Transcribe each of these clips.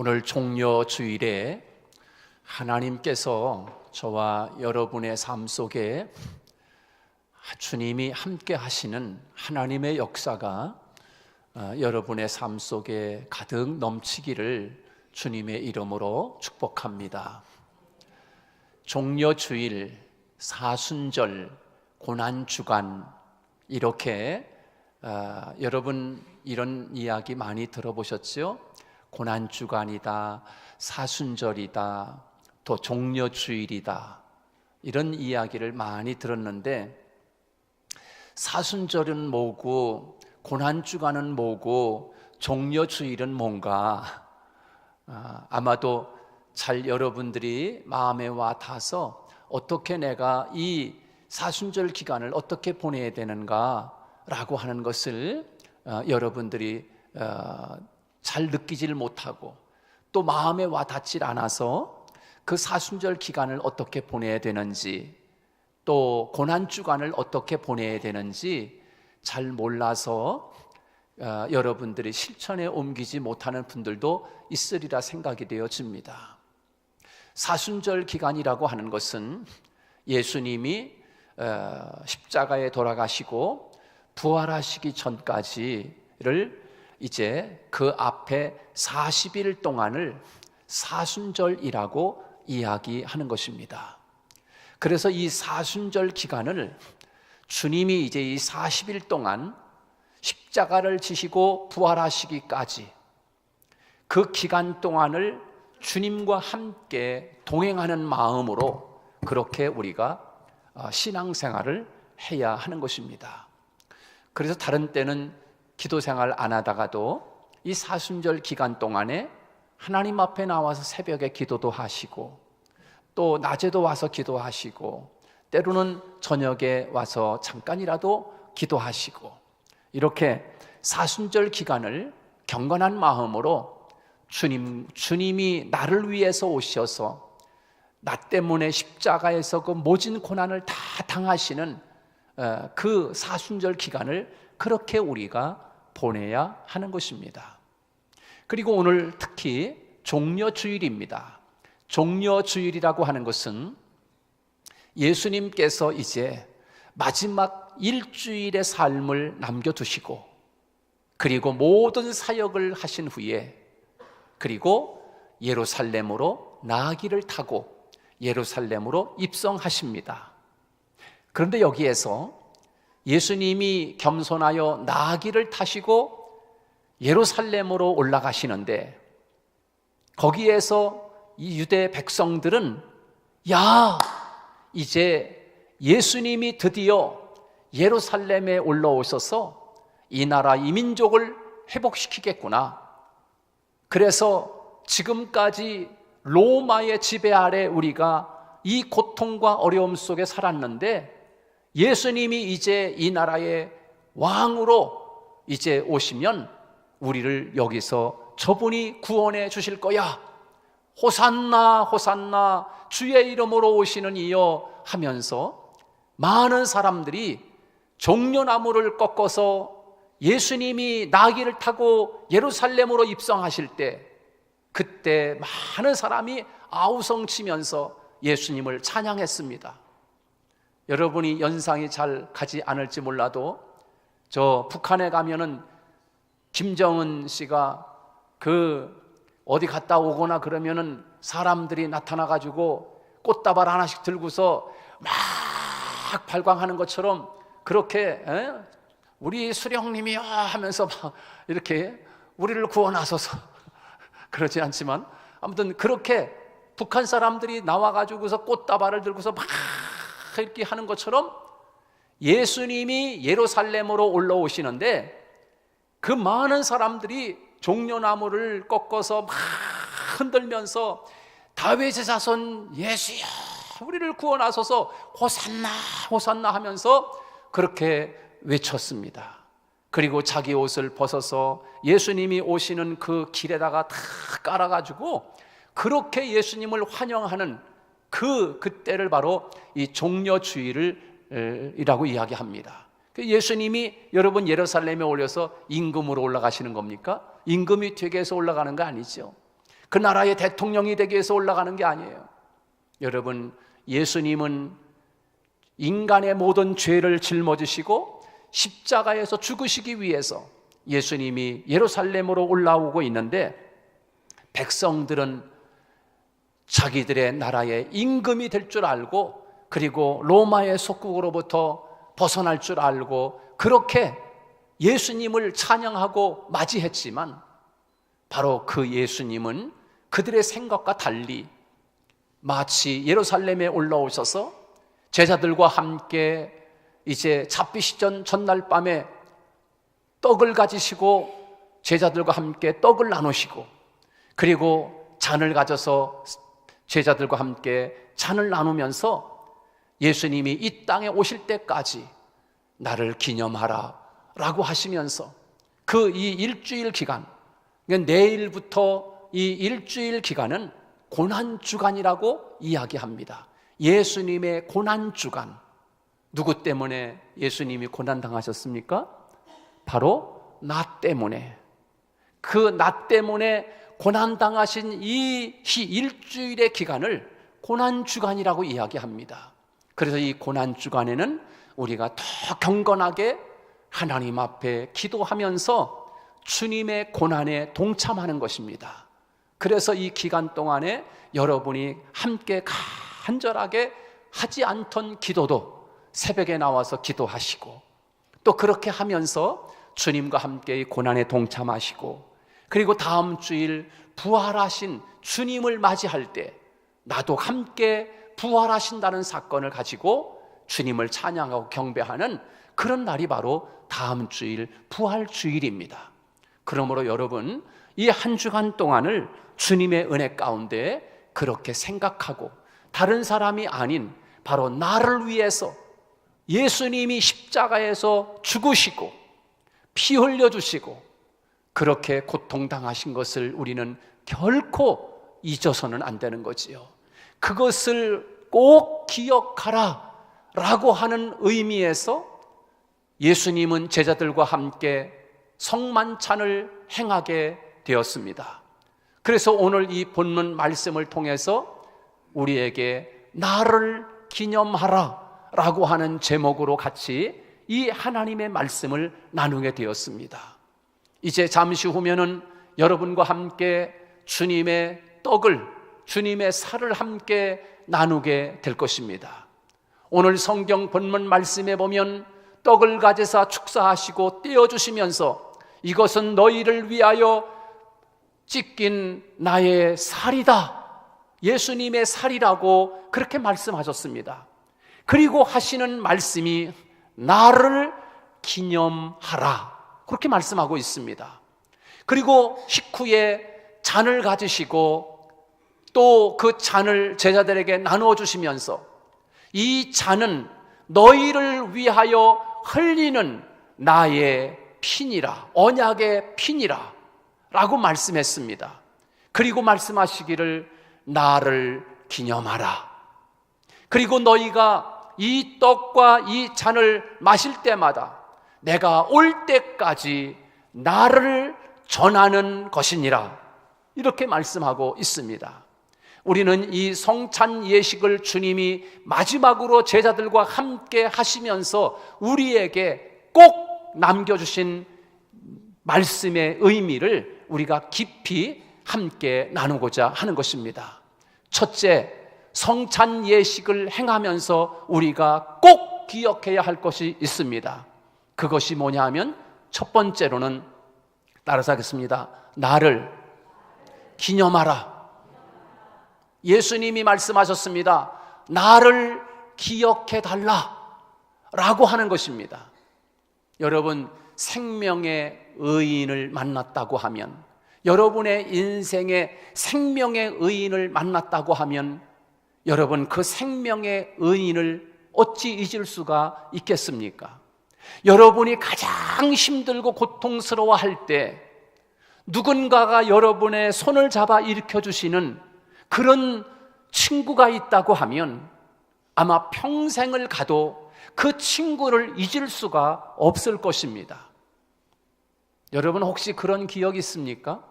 오늘 종려 주일에 하나님께서 저와 여러분의 삶 속에 주님이 함께 하시는 하나님의 역사가 어, 여러분의 삶 속에 가득 넘치기를 주님의 이름으로 축복합니다. 종려 주일, 사순절, 고난 주간 이렇게 어, 여러분 이런 이야기 많이 들어보셨죠? 고난 주간이다, 사순절이다, 또 종려 주일이다. 이런 이야기를 많이 들었는데 사순절은 뭐고 고난 주간은 뭐고 종려 주일은 뭔가? 아, 아마도 잘 여러분들이 마음에 와 닿아서 어떻게 내가 이 사순절 기간을 어떻게 보내야 되는가라고 하는 것을 어, 여러분들이 어, 잘 느끼질 못하고 또 마음에 와 닿질 않아서 그 사순절 기간을 어떻게 보내야 되는지 또 고난 주간을 어떻게 보내야 되는지 잘 몰라서 어, 여러분들이 실천에 옮기지 못하는 분들도 있으리라 생각이 되어집니다. 사순절 기간이라고 하는 것은 예수님이 어, 십자가에 돌아가시고 부활하시기 전까지를 이제 그 앞에 40일 동안을 사순절이라고 이야기하는 것입니다. 그래서 이 사순절 기간을 주님이 이제 이 40일 동안 십자가를 지시고 부활하시기까지 그 기간 동안을 주님과 함께 동행하는 마음으로 그렇게 우리가 어, 신앙생활을 해야 하는 것입니다. 그래서 다른 때는 기도 생활 안 하다가도 이 사순절 기간 동안에 하나님 앞에 나와서 새벽에 기도도 하시고 또 낮에도 와서 기도하시고 때로는 저녁에 와서 잠깐이라도 기도하시고 이렇게 사순절 기간을 경건한 마음으로 주님 주님이 나를 위해서 오셔서 나 때문에 십자가에서 그 모진 고난을 다 당하시는 어, 그 사순절 기간을 그렇게 우리가 보내야 하는 것입니다. 그리고 오늘 특히 종려 주일입니다. 종려 주일이라고 하는 것은 예수님께서 이제 마지막 일주일의 삶을 남겨두시고 그리고 모든 사역을 하신 후에 그리고 예루살렘으로 나귀를 타고 예루살렘으로 입성하십니다. 그런데 여기에서 예수님이 겸손하여 나귀를 타시고 예루살렘으로 올라가시는데 거기에서 이 유대 백성들은 야, 이제 예수님이 드디어 예루살렘에 올라오셔서 이 나라 이 민족을 회복시키겠구나. 그래서 지금까지 로마의 지배 아래 우리가 이 고통과 어려움 속에 살았는데 예수님이 이제 이 나라의 왕으로 이제 오시면 우리를 여기서 저분이 구원해 주실 거야. 호산나, 호산나, 주의 이름으로 오시는 이여 하면서 많은 사람들이 종려나무를 꺾어서 예수님이 나귀를 타고 예루살렘으로 입성하실 때 그때 많은 사람이 아우성 치면서 예수님을 찬양했습니다. 여러분이 연상이 잘 가지 않을지 몰라도 저 북한에 가면은 김정은 씨가 그 어디 갔다 오거나 그러면은 사람들이 나타나 가지고 꽃다발 하나씩 들고서 막 발광하는 것처럼 그렇게 에? 우리 수령님이요 하면서 막 이렇게 우리를 구원하소서 그러지 않지만 아무튼 그렇게 북한 사람들이 나와 가지고서 꽃다발을 들고서 막 이렇게 하는 것처럼 예수님이 예루살렘으로 올라오시는데 그 많은 사람들이 종려나무를 꺾어서 막 흔들면서 다윗의 자손 예수여 우리를 구원하소서 호산나 호산나 하면서 그렇게 외쳤습니다. 그리고 자기 옷을 벗어서 예수님이 오시는 그 길에다가 다 깔아가지고 그렇게 예수님을 환영하는 그 그때를 바로 이 종려주의를 이라고 이야기합니다. 그 예수님이 여러분 예루살렘에 올려서 임금으로 올라가시는 겁니까? 임금이 되게 해서 올라가는 거 아니죠. 그 나라의 대통령이 되기 위해서 올라가는 게 아니에요. 여러분, 예수님은 인간의 모든 죄를 짊어지시고 십자가에서 죽으시기 위해서 예수님이 예루살렘으로 올라오고 있는데 백성들은 자기들의 나라의 임금이 될 줄 알고 그리고 로마의 속국으로부터 벗어날 줄 알고 그렇게 예수님을 찬양하고 맞이했지만 바로 그 예수님은 그들의 생각과 달리 마치 예루살렘에 올라오셔서 제자들과 함께 이제 잡히시 전 전날 밤에 떡을 가지시고 제자들과 함께 떡을 나누시고 그리고 잔을 가져서 제자들과 함께 잔을 나누면서 예수님이 이 땅에 오실 때까지 나를 기념하라 라고 하시면서 그 이 일주일 기간, 그러니까 내일부터 이 일주일 기간은 고난주간이라고 이야기합니다. 예수님의 고난주간. 누구 때문에 예수님이 고난당하셨습니까? 바로 나 때문에. 그 나 때문에 고난당하신 이 일주일의 기간을 고난주간이라고 이야기합니다. 그래서 이 고난주간에는 우리가 더 경건하게 하나님 앞에 기도하면서 주님의 고난에 동참하는 것입니다. 그래서 이 기간 동안에 여러분이 함께 간절하게 하지 않던 기도도 새벽에 나와서 기도하시고 또 그렇게 하면서 주님과 함께 이 고난에 동참하시고 그리고 다음 주일 부활하신 주님을 맞이할 때 나도 함께 부활하신다는 사건을 가지고 주님을 찬양하고 경배하는 그런 날이 바로 다음 주일 부활 주일입니다. 그러므로 여러분 이 한 주간 동안을 주님의 은혜 가운데 그렇게 생각하고 다른 사람이 아닌 바로 나를 위해서 예수님이 십자가에서 죽으시고 피 흘려 주시고 그렇게 고통당하신 것을 우리는 결코 잊어서는 안 되는 거지요. 그것을 꼭 기억하라 라고 하는 의미에서 예수님은 제자들과 함께 성만찬을 행하게 되었습니다. 그래서 오늘 이 본문 말씀을 통해서 우리에게 나를 기념하라 라고 하는 제목으로 같이 이 하나님의 말씀을 나누게 되었습니다. 이제 잠시 후면은 여러분과 함께 주님의 떡을, 주님의 살을 함께 나누게 될 것입니다. 오늘 성경 본문 말씀에 보면 떡을 가져서 축사하시고 떼어주시면서 이것은 너희를 위하여 찢긴 나의 살이다. 예수님의 살이라고 그렇게 말씀하셨습니다. 그리고 하시는 말씀이 나를 기념하라. 그렇게 말씀하고 있습니다. 그리고 식후에 잔을 가지시고 또 그 잔을 제자들에게 나누어 주시면서 이 잔은 너희를 위하여 흘리는 나의 핀이라, 언약의 핀이라 라고 말씀했습니다. 그리고 말씀하시기를 나를 기념하라. 그리고 너희가 이 떡과 이 잔을 마실 때마다 내가 올 때까지 나를 전하는 것이니라. 이렇게 말씀하고 있습니다. 우리는 이 성찬 예식을 주님이 마지막으로 제자들과 함께 하시면서 우리에게 꼭 남겨주신 말씀의 의미를 우리가 깊이 함께 나누고자 하는 것입니다. 첫째, 성찬 예식을 행하면서 우리가 꼭 기억해야 할 것이 있습니다. 그것이 뭐냐 하면 첫 번째로는 따라서 하겠습니다. 나를 기념하라. 예수님이 말씀하셨습니다. 나를 기억해 달라. 라고 하는 것입니다. 여러분, 생명의 의인을 만났다고 하면, 여러분의 인생에 생명의 의인을 만났다고 하면, 여러분 그 생명의 의인을 어찌 잊을 수가 있겠습니까? 여러분이 가장 힘들고 고통스러워 할 때, 누군가가 여러분의 손을 잡아 일으켜 주시는 그런 친구가 있다고 하면 아마 평생을 가도 그 친구를 잊을 수가 없을 것입니다. 여러분 혹시 그런 기억 있습니까?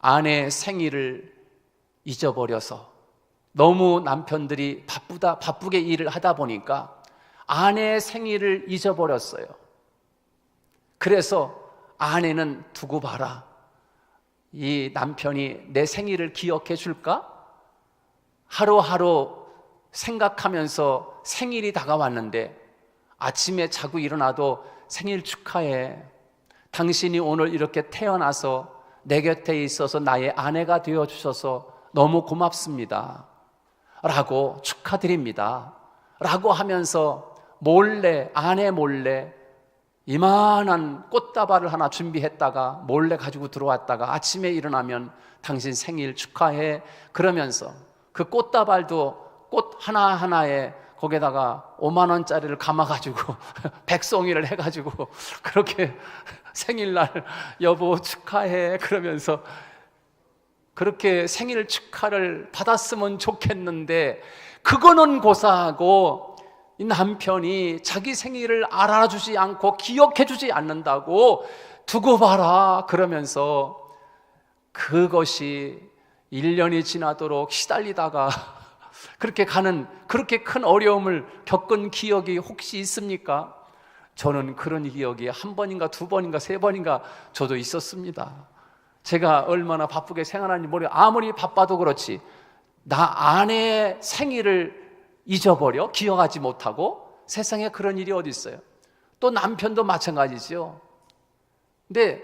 아내의 생일을 잊어버려서 너무 남편들이 바쁘다, 바쁘게 일을 하다 보니까 아내의 생일을 잊어버렸어요. 그래서 아내는 두고 봐라. 이 남편이 내 생일을 기억해 줄까? 하루하루 생각하면서 생일이 다가왔는데 아침에 자고 일어나도 생일 축하해. 당신이 오늘 이렇게 태어나서 내 곁에 있어서 나의 아내가 되어 주셔서 너무 고맙습니다. 라고 축하드립니다. 라고 하면서 몰래, 아내 몰래 이만한 꽃다발을 하나 준비했다가 몰래 가지고 들어왔다가 아침에 일어나면 당신 생일 축하해. 그러면서 그 꽃다발도 꽃 하나하나에 거기에다가 5만 원짜리를 감아가지고 백송이를 해가지고 그렇게 생일날 여보 축하해 그러면서 그렇게 생일 축하를 받았으면 좋겠는데 그거는 고사하고 이 남편이 자기 생일을 알아주지 않고 기억해주지 않는다고 두고 봐라 그러면서 그것이 1년이 지나도록 시달리다가 그렇게 가는 그렇게 큰 어려움을 겪은 기억이 혹시 있습니까? 저는 그런 기억이 한 번인가 두 번인가 세 번인가 저도 있었습니다. 제가 얼마나 바쁘게 생활하는지 모르 아무리 바빠도 그렇지 나 아내의 생일을 잊어버려 기억하지 못하고 세상에 그런 일이 어디 있어요? 또 남편도 마찬가지죠. 근데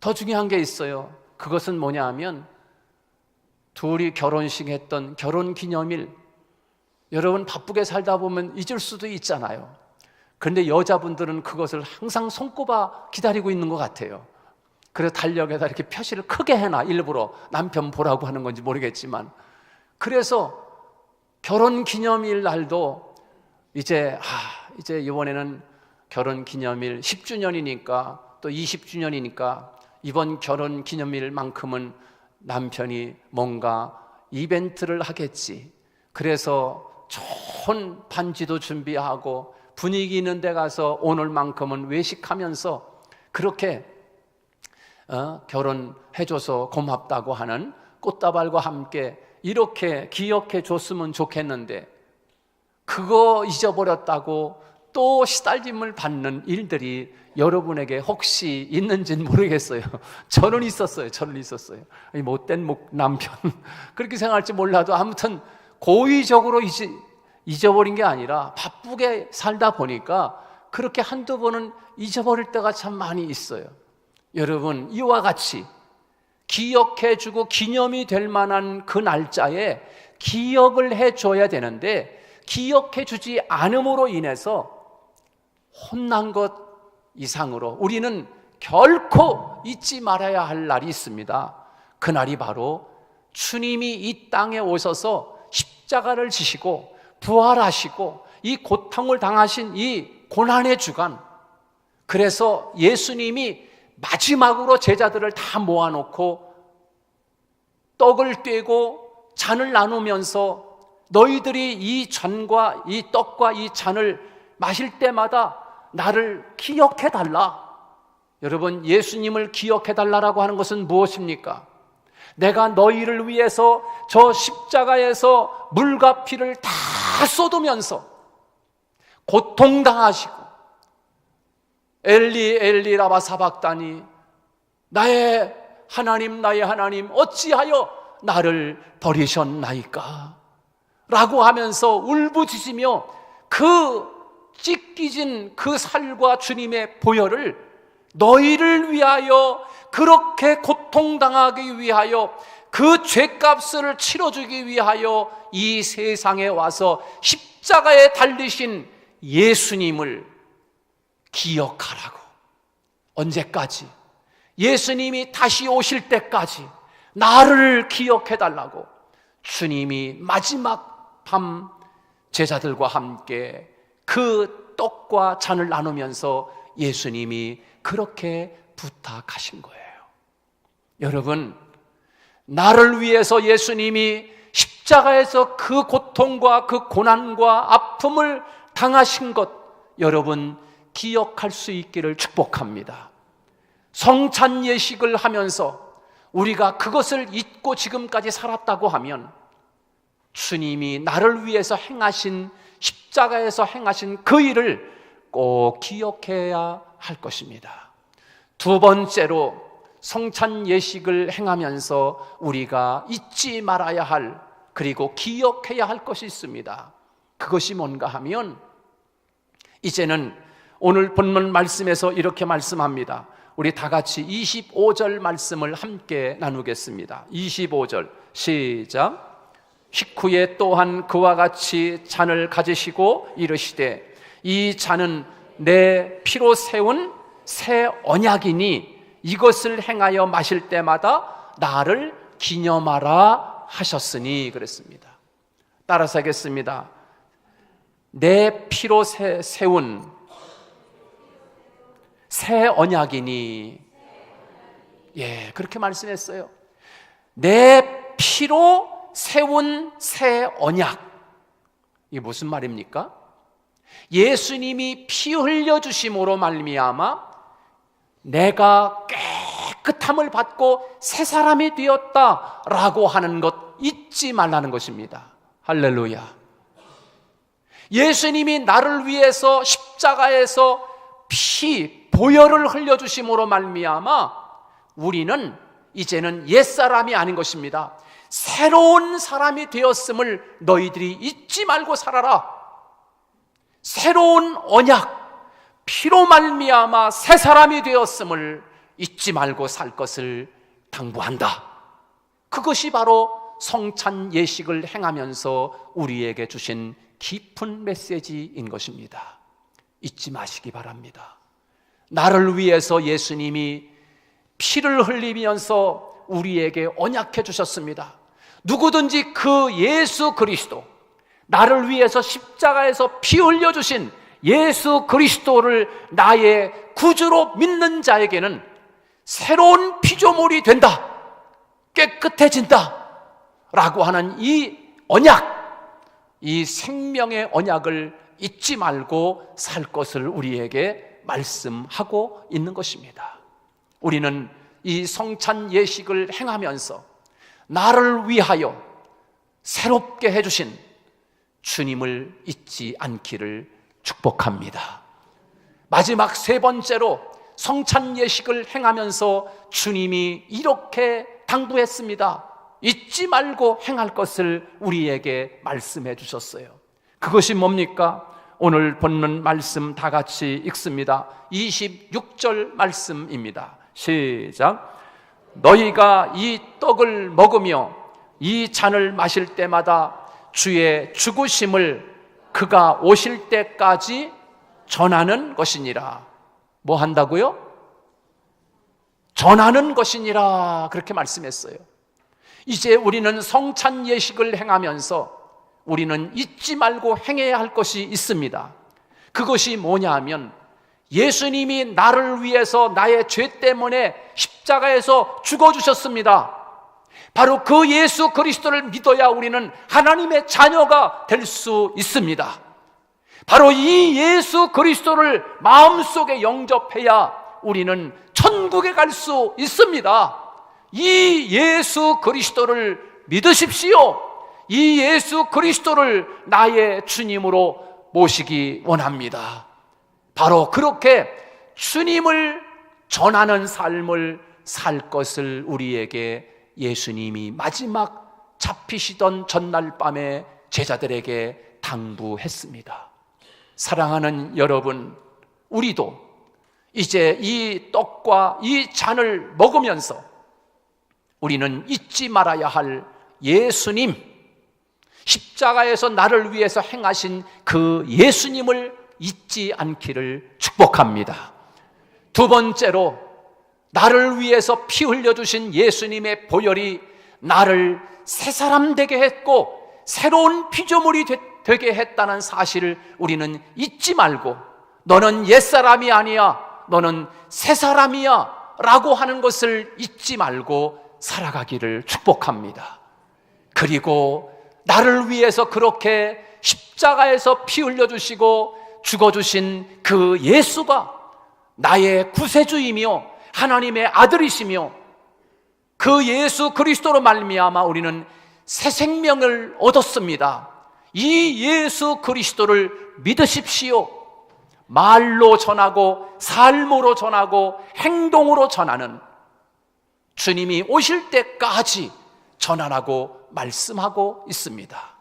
더 중요한 게 있어요. 그것은 뭐냐 하면 둘이 결혼식 했던 결혼 기념일 여러분 바쁘게 살다 보면 잊을 수도 있잖아요. 그런데 여자분들은 그것을 항상 손꼽아 기다리고 있는 것 같아요. 그래서 달력에다 이렇게 표시를 크게 해놔 일부러 남편 보라고 하는 건지 모르겠지만 그래서 결혼 기념일 날도 이제 아 이제 이번에는 결혼 기념일 10주년이니까 또 20주년이니까 이번 결혼 기념일만큼은 남편이 뭔가 이벤트를 하겠지. 그래서 좋은 반지도 준비하고 분위기 있는 데 가서 오늘만큼은 외식하면서 그렇게 어, 결혼해줘서 고맙다고 하는 꽃다발과 함께 이렇게 기억해 줬으면 좋겠는데 그거 잊어버렸다고 또 시달림을 받는 일들이 여러분에게 혹시 있는지는 모르겠어요. 저는 있었어요. 저는 있었어요. 이 못된 목 남편 그렇게 생각할지 몰라도 아무튼 고의적으로 잊, 잊어버린 게 아니라 바쁘게 살다 보니까 그렇게 한두 번은 잊어버릴 때가 참 많이 있어요. 여러분 이와 같이 기억해주고 기념이 될 만한 그 날짜에 기억을 해줘야 되는데 기억해주지 않음으로 인해서 혼난 것 이상으로 우리는 결코 잊지 말아야 할 날이 있습니다. 그 날이 바로 주님이 이 땅에 오셔서 십자가를 지시고 부활하시고 이 고통을 당하신 이 고난의 주간 그래서 예수님이 마지막으로 제자들을 다 모아놓고 떡을 떼고 잔을 나누면서 너희들이 이 잔과 이 떡과 이 잔을 마실 때마다 나를 기억해 달라. 여러분, 예수님을 기억해 달라라고 하는 것은 무엇입니까? 내가 너희를 위해서 저 십자가에서 물과 피를 다 쏟으면서 고통당하시고 엘리 엘리 라바 사박다니 나의 하나님 나의 하나님 어찌하여 나를 버리셨나이까? 라고 하면서 울부짖으며 그 찢기진 그 살과 주님의 보혈을 너희를 위하여 그렇게 고통당하기 위하여 그 죄값을 치러주기 위하여 이 세상에 와서 십자가에 달리신 예수님을 기억하라고. 언제까지? 예수님이 다시 오실 때까지 나를 기억해 달라고 주님이 마지막 밤 제자들과 함께 그 떡과 잔을 나누면서 예수님이 그렇게 부탁하신 거예요. 여러분, 나를 위해서 예수님이 십자가에서 그 고통과 그 고난과 아픔을 당하신 것 여러분 기억할 수 있기를 축복합니다. 성찬 예식을 하면서 우리가 그것을 잊고 지금까지 살았다고 하면 주님이 나를 위해서 행하신 십자가에서 행하신 그 일을 꼭 기억해야 할 것입니다. 두 번째로 성찬 예식을 행하면서 우리가 잊지 말아야 할 그리고 기억해야 할 것이 있습니다. 그것이 뭔가 하면 이제는 오늘 본문 말씀에서 이렇게 말씀합니다. 우리 다 같이 25절 말씀을 함께 나누겠습니다. 25절 시작. 식후에 또한 그와 같이 잔을 가지시고 이르시되 이 잔은 내 피로 세운 새 언약이니 이것을 행하여 마실 때마다 나를 기념하라 하셨으니 그랬습니다. 따라서 하겠습니다. 내 피로 세, 세운 새 언약이니 예 그렇게 말씀했어요. 내 피로 세운 새 언약 이게 무슨 말입니까? 예수님이 피 흘려 주심으로 말미암아 내가 깨끗함을 받고 새 사람이 되었다라고 하는 것 잊지 말라는 것입니다. 할렐루야. 예수님이 나를 위해서 십자가에서 피 보혈을 흘려 주심으로 말미암아 우리는 이제는 옛 사람이 아닌 것입니다. 새로운 사람이 되었음을 너희들이 잊지 말고 살아라. 새로운 언약 피로 말미암아 새 사람이 되었음을 잊지 말고 살 것을 당부한다. 그것이 바로 성찬 예식을 행하면서 우리에게 주신 깊은 메시지인 것입니다. 잊지 마시기 바랍니다. 나를 위해서 예수님이 피를 흘리면서 우리에게 언약해 주셨습니다. 누구든지 그 예수 그리스도, 나를 위해서 십자가에서 피 흘려 주신 예수 그리스도를 나의 구주로 믿는 자에게는 새로운 피조물이 된다. 깨끗해진다. 라고 하는 이 언약, 이 생명의 언약을 잊지 말고 살 것을 우리에게 말씀하고 있는 것입니다. 우리는 이 성찬 예식을 행하면서 나를 위하여 새롭게 해주신 주님을 잊지 않기를 축복합니다. 마지막 세 번째로 성찬 예식을 행하면서 주님이 이렇게 당부했습니다. 잊지 말고 행할 것을 우리에게 말씀해 주셨어요. 그것이 뭡니까? 오늘 본문 말씀 다 같이 읽습니다. 26절 말씀입니다. 시작. 너희가 이 떡을 먹으며 이 잔을 마실 때마다 주의 죽으심을 그가 오실 때까지 전하는 것이니라. 뭐 한다고요? 전하는 것이니라. 그렇게 말씀했어요. 이제 우리는 성찬 예식을 행하면서 우리는 잊지 말고 행해야 할 것이 있습니다. 그것이 뭐냐 하면 예수님이 나를 위해서 나의 죄 때문에 십자가에서 죽어주셨습니다. 바로 그 예수 그리스도를 믿어야 우리는 하나님의 자녀가 될 수 있습니다. 바로 이 예수 그리스도를 마음속에 영접해야 우리는 천국에 갈 수 있습니다. 이 예수 그리스도를 믿으십시오. 이 예수 그리스도를 나의 주님으로 모시기 원합니다. 바로 그렇게 주님을 전하는 삶을 살 것을 우리에게 예수님이 마지막 잡히시던 전날 밤에 제자들에게 당부했습니다. 사랑하는 여러분, 우리도 이제 이 떡과 이 잔을 먹으면서 우리는 잊지 말아야 할 예수님, 십자가에서 나를 위해서 행하신 그 예수님을 잊지 않기를 축복합니다. 두 번째로 나를 위해서 피 흘려주신 예수님의 보혈이 나를 새 사람 되게 했고 새로운 피조물이 되, 게 했다는 사실을 우리는 잊지 말고 너는 옛사람이 아니야. 너는 새 사람이야. 라고 하는 것을 잊지 말고 살아가기를 축복합니다. 그리고 나를 위해서 그렇게 십자가에서 피 흘려주시고 죽어주신 그 예수가 나의 구세주이며 하나님의 아들이시며 그 예수 그리스도로 말미암아 우리는 새 생명을 얻었습니다. 이 예수 그리스도를 믿으십시오. 말로 전하고 삶으로 전하고 행동으로 전하는 주님이 오실 때까지 전하라고 말씀하고 있습니다.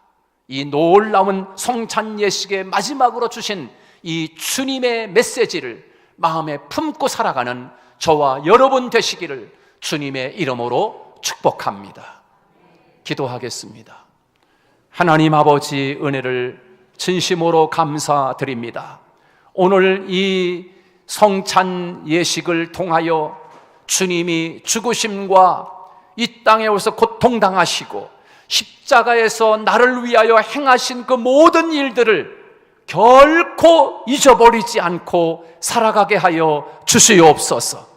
이 놀라운 성찬 예식의 마지막으로 주신 이 주님의 메시지를 마음에 품고 살아가는 저와 여러분 되시기를 주님의 이름으로 축복합니다. 기도하겠습니다. 하나님 아버지 은혜를 진심으로 감사드립니다. 오늘 이 성찬 예식을 통하여 주님이 죽으심과 이 땅에 오서 고통당하시고 십자가에서 나를 위하여 행하신 그 모든 일들을 결코 잊어버리지 않고 살아가게 하여 주시옵소서.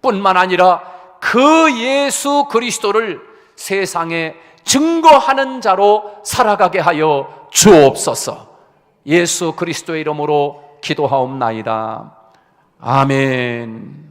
뿐만 아니라 그 예수 그리스도를 세상에 증거하는 자로 살아가게 하여 주옵소서. 예수 그리스도의 이름으로 기도하옵나이다. 아멘.